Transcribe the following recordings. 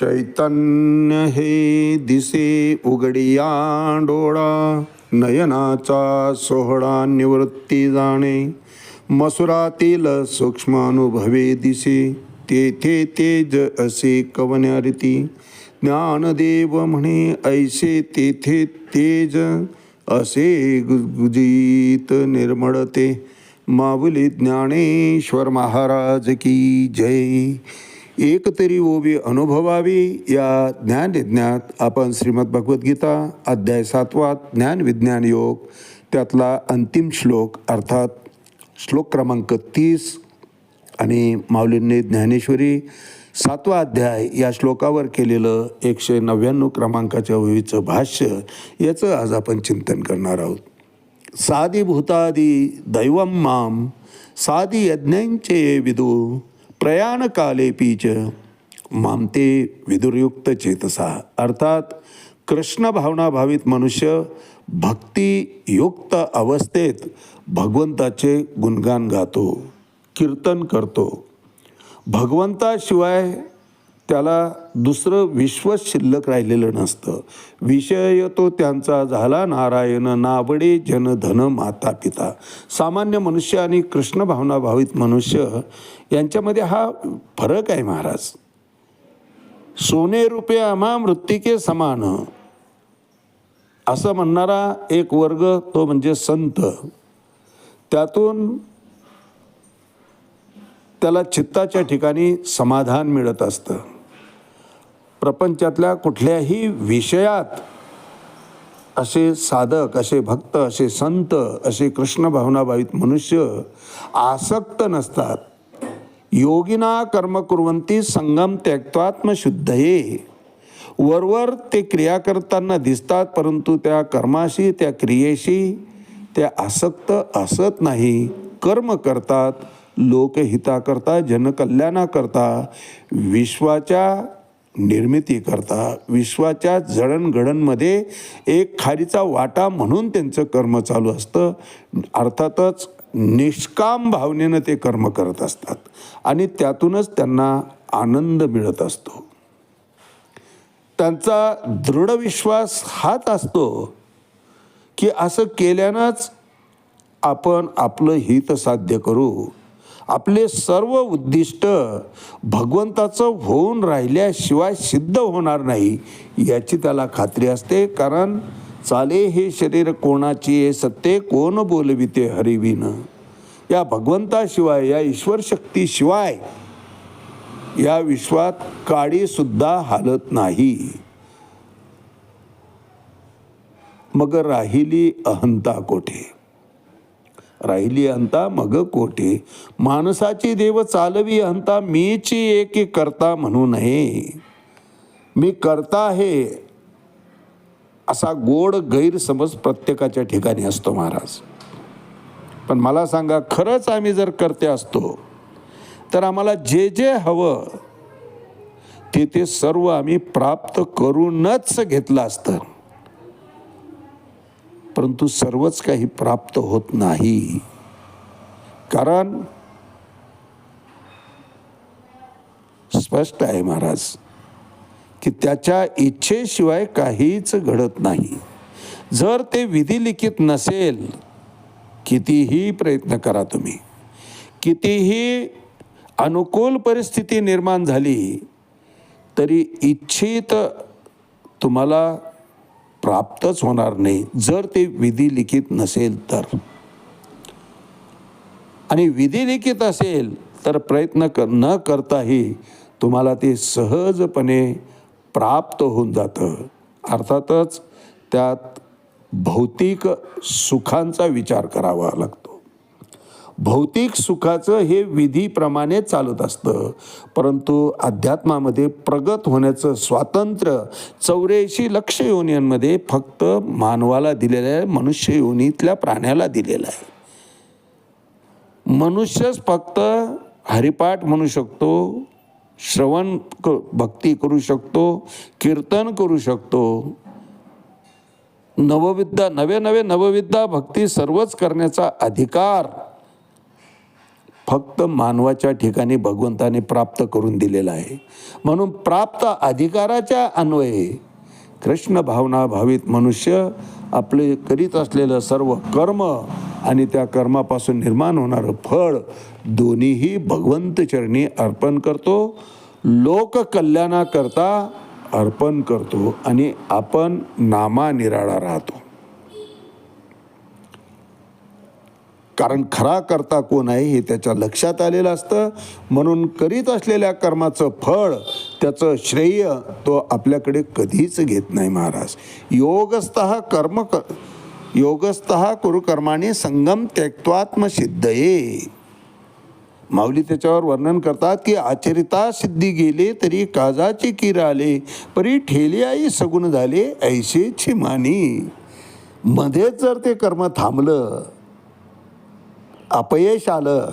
चैतन्य हे दिसे उघडिया डोळा नयनाचा सोहळा निवृत्ती जाणे. मसुरातील सूक्ष्मानुभवे दिसे तेथे तेज असे कवन्यारीती ज्ञानदेव म्हणे ऐसे तेथे तेज असे गुजीत निर्मळते. माऊली ज्ञानेश्वर महाराज की जय. एक तरी ओवी अनुभवावी या ज्ञानयज्ञात आपण श्रीमद भगवद्गीता अध्याय सातवा ज्ञान विज्ञान योग त्यातला अंतिम श्लोक अर्थात श्लोक क्रमांक तीस आणि माऊलींनी ज्ञानेश्वरी सातवा अध्याय या श्लोकावर केलेलं एकशे नव्याण्णव क्रमांकाच्या ओवीचं भाष्य याचं आज आपण चिंतन करणार आहोत साधी भूतादी दैवम माम साधी यज्ञांचे विदू प्रयाणकाले च मामते विदुरयुक्त चेतसा अर्थात कृष्ण भावनाभावित मनुष्य भक्तियुक्त अवस्थेत भगवंताचे गुणगान गातो कीर्तन करतो। भगवंताशिवाय त्याला दुसरं विश्व शिल्लक राहिलेलं नसतं. विषय तो त्यांचा झाला नारायण नाबडे जन धन माता पिता. सामान्य मनुष्य आणि कृष्ण भावना भावित मनुष्य यांच्यामध्ये हा फरक आहे महाराज. सोने रुपये आम्हा मृत्तिके समान. असं म्हणणारा एक वर्ग तो म्हणजे संत. त्यातून त्याला चित्ताच्या ठिकाणी समाधान मिळत असतं. प्रपंचातल्या कुठल्याही विषयात असे साधक असे भक्त असे संत असे कृष्ण भावनाभावित मनुष्य आसक्त नसतात. योगिना कर्म कुर्वंती संगम त्यक्त्वात्मशुद्धये वरवर ते क्रिया करताना दिसतात परंतु त्या कर्माशी त्या क्रियेशी त्या आसक्त असत नाही. कर्म करतात लोकहिताकरता जनकल्याणाकरता विश्वाच्या निर्मितीकरता विश्वाच्या जडणघडणमध्ये एक खारीचा वाटा म्हणून त्यांचं कर्म चालू असतं. अर्थातच निष्काम भावनेनं ते कर्म करत असतात आणि त्यातूनच त्यांना आनंद मिळत असतो. त्यांचा दृढ विश्वास हाच असतो की असं केल्यानंच आपण आपलं हित साध्य करू. आपले सर्व उद्दिष्ट भगवंताचं होऊन राहिल्याशिवाय सिद्ध होणार नाही याची त्याला खात्री असते. कारण चाले हे शरीर कोणाची हे सत्य कोण बोलविते हरिविन या भगवंताशिवाय या ईश्वर शक्तीशिवाय या विश्वात काडीसुद्धा हालत नाही. मग राहिली अहंता कोठे? राहिली अंता मग कोठे? माणसाची देव चालवी अहंता मीची एकी करता म्हणू नये. मी करता आहे असा गोड गैरसमज प्रत्येकाच्या ठिकाणी असतो महाराज. पण मला सांगा खरंच आम्ही जर करते असतो तर आम्हाला जे जे हवं ते ते सर्व आम्ही प्राप्त करूनच घेतलं असतं. परंतु सर्वच काही प्राप्त होत नाही. कारण स्पष्ट आहे महाराज की त्याच्या इच्छेशिवाय काहीच घडत नाही. जर ते विधिलिखित नसेल कितीही प्रयत्न करा तुम्ही. कितीही अनुकूल परिस्थिती निर्माण झाली तरी इच्छित तुम्हाला प्राप्तच होणार नाही. जर ते विधी लिखित नसेल तर. आणि विधी लिखित असेल तर प्रयत्न कर न करताही तुम्हाला ते सहजपणे प्राप्त होऊन जातं. अर्थातच त्यात भौतिक सुखांचा विचार करावा लागतो. भौतिक सुखाचं हे विधीप्रमाणे चालत असतं. परंतु अध्यात्मामध्ये प्रगत होण्याचं स्वातंत्र्य चौऱ्याऐंशी लक्ष योनींमध्ये फक्त मानवाला दिलेलं आहे मनुष्य योनीतल्या प्राण्याला दिलेलं आहे. मनुष्यच फक्त हरिपाठ म्हणू शकतो श्रवण क भक्ती करू शकतो कीर्तन करू शकतो. नवविद्या नवे नवे नवविद्या भक्ती सर्वच करण्याचा अधिकार फक्त मानवाच्या ठिकाणी भगवंताने प्राप्त करून दिलेला आहे. म्हणून प्राप्त अधिकाराच्या अन्वये कृष्ण भावना भावित मनुष्य आपले करीत असलेलं सर्व कर्म आणि त्या कर्मापासून निर्माण होणारं फळ दोन्हीही भगवंत चरणी अर्पण करतो लोककल्याणाकरता अर्पण करतो आणि आपण नामा निराळा राहतो. कारण खरा करता कोण आहे हे त्याच्या लक्षात आलेलं असतं. म्हणून करीत असलेल्या कर्माचं फळ त्याचं श्रेय तो आपल्याकडे कधीच घेत नाही महाराज. योगस्थ कर्म क योगस्थ कुरुकर्माने संगम संगम त्यक्त्वात्मसिद्धये. माऊली त्याच्यावर वर्णन करतात की आचरिता सिद्धी गेले तरी काजाचे किर आले परी ठेले आई सगुण झाले ऐशेची मानी मध्येच जर ते कर्म थांबलं अपयश आलं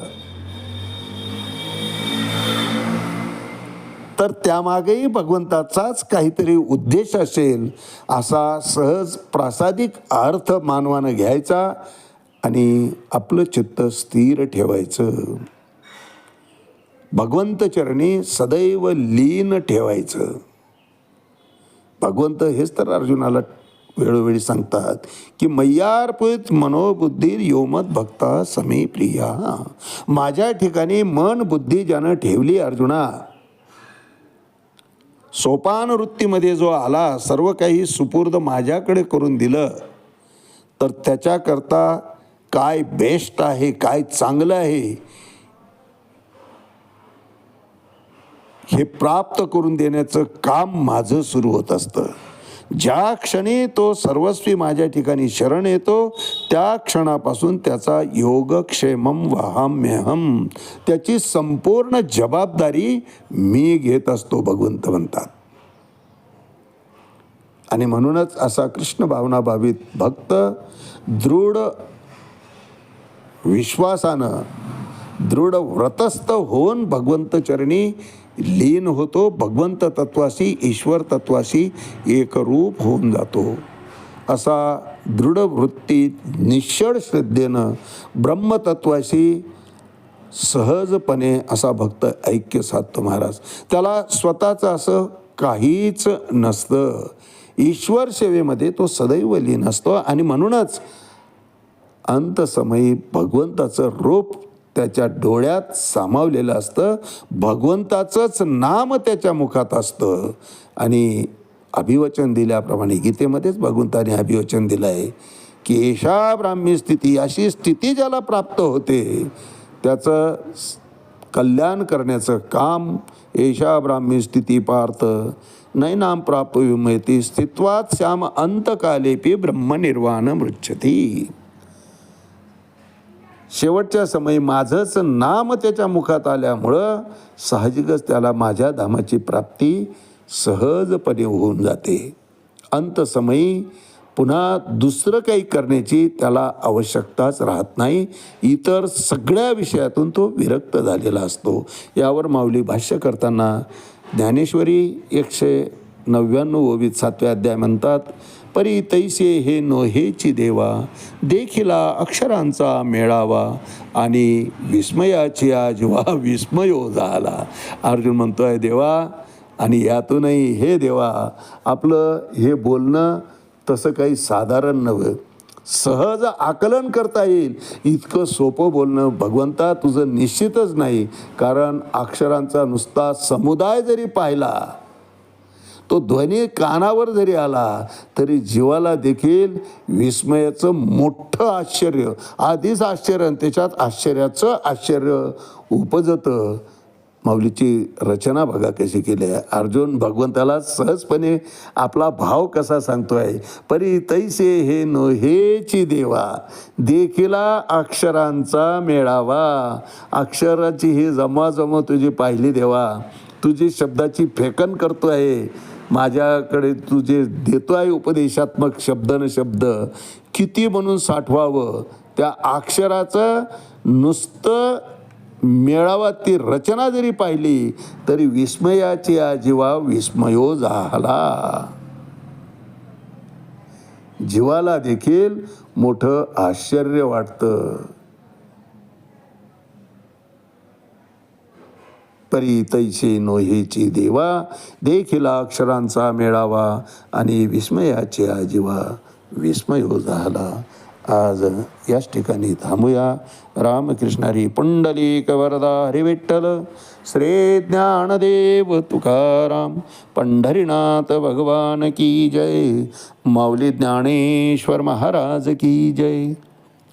तर त्यामागेही भगवंताचाच काहीतरी उद्देश असेल असा सहज प्रासादिक अर्थ मानवानं घ्यायचा आणि आपलं चित्त स्थिर ठेवायचं. भगवंत चरणी सदैव लीन ठेवायचं. भगवंत हेच तर अर्जुनाला वेळोवेळी सांगतात की मय्यार्पित मनोबुद्धी योमत भक्ता समी प्रिया. माझ्या ठिकाणी मन बुद्धी ज्यानं ठेवली अर्जुना. सोपान वृत्तीमध्ये जो आला सर्व काही सुपूर्द माझ्याकडे करून दिलं. तर त्याच्याकरता काय बेस्ट आहे काय चांगलं आहे हे प्राप्त करून देण्याचं काम माझं सुरू होत असतं. ज्या क्षणी तो सर्वस्वी माझ्या ठिकाणी शरण येतो त्या क्षणापासून त्याचा योगक्षेमम वहाम्यहम त्याची संपूर्ण जबाबदारी मी घेत असतो भगवंत म्हणतात. आणि म्हणूनच असा कृष्ण भावनाभावित भक्त दृढ विश्वासानं दृढ व्रतस्थ होऊन भगवंत चरणी लीन होतो भगवंत तत्वाशी ईश्वर तत्वाशी एकरूप होऊन जातो. असा दृढ वृत्ती निश्चळ श्रद्धेनं ब्रह्मतत्वाशी सहजपणे असा भक्त ऐक्य साधतो महाराज. त्याला स्वतःचं असं काहीच नसतं. ईश्वर सेवेमध्ये तो सदैव लीन असतो आणि म्हणूनच अंतसमयी भगवंताचं रूप त्याच्या डोळ्यात सामावलेलं असतं. भगवंताचंच नाम त्याच्या मुखात असतं. आणि अभिवचन दिल्याप्रमाणे गीतेमध्येच भगवंताने अभिवचन दिलं आहे की एषा ब्राह्मी स्थिती अशी स्थिती ज्याला प्राप्त होते. त्याचं कल्याण करण्याचं काम एषा ब्राह्मी स्थिती पार्थ. नैनाम प्राप्त विमयती स्थित्वात श्याम अंतकालेपी ब्रह्मनिर्वाण मृच्छती. शेवटच्या समयी माझंच नाम त्याच्या मुखात आल्यामुळं साहजिकच त्याला माझ्या धामाची प्राप्ती सहजपणे होऊन जाते. अंतसमयी पुन्हा दुसरं काही करण्याची त्याला आवश्यकताच राहत नाही. इतर सगळ्या विषयातून तो विरक्त झालेला असतो. यावर माऊली भाष्य करताना ज्ञानेश्वरी एकशे नव्याण्णव ओवीत सातव्या अध्याय म्हणतात परी तैसे हे नोहेची देवा देखिला अक्षरांचा मेळावा आणि विस्मयाची आज वा विस्मयो झाला. अर्जुन म्हणतो आहे देवा आणि यातूनही हे देवा आपलं हे बोलणं तसं काही साधारण नव्हे. सहज आकलन करता येईल. इतकं सोपं बोलणं भगवंता तुझं निश्चितच नाही. कारण अक्षरांचा नुसता समुदाय जरी पाहिला तो ध्वनी कानावर जरी आला तरी जीवाला देखील विस्मयाचं मोठं आश्चर्य आधीच आश्चर्य आणि त्याच्यात आश्चर्याचं आश्चर्य उपजतं. माऊलीची रचना बघा कशी केली आहे. अर्जुन भगवंताला सहजपणे आपला भाव कसा सांगतोय परी तैसे हे नो हेची देवा देखिला अक्षरांचा मेळावा. अक्षराची ही जमाजमा तुझी पाहिली देवा तुझी शब्दाची फेकन करतो आहे माझ्याकडे तू जे देतो आहे उपदेशात्मक शब्द न शब्द. किती म्हणून साठवावं? त्या अक्षराचं नुसतं मेळावा ती रचना जरी पाहिली तरी विस्मयाची आजीवा विस्मयो झाला. जीवाला देखील मोठं आश्चर्य वाटतं. परी तैसे नोहेची देवा देखील अक्षरांचा मेळावा आणि विस्मयाचे आजीवा विस्मय हो झाला. आज याच ठिकाणी थांबूया. रामकृष्णारी पुंडलिक वरदा हरिविठ्ठल श्री ज्ञानदेव तुकाराम पंढरीनाथ भगवान की जय माऊली ज्ञानेश्वर महाराज की जय.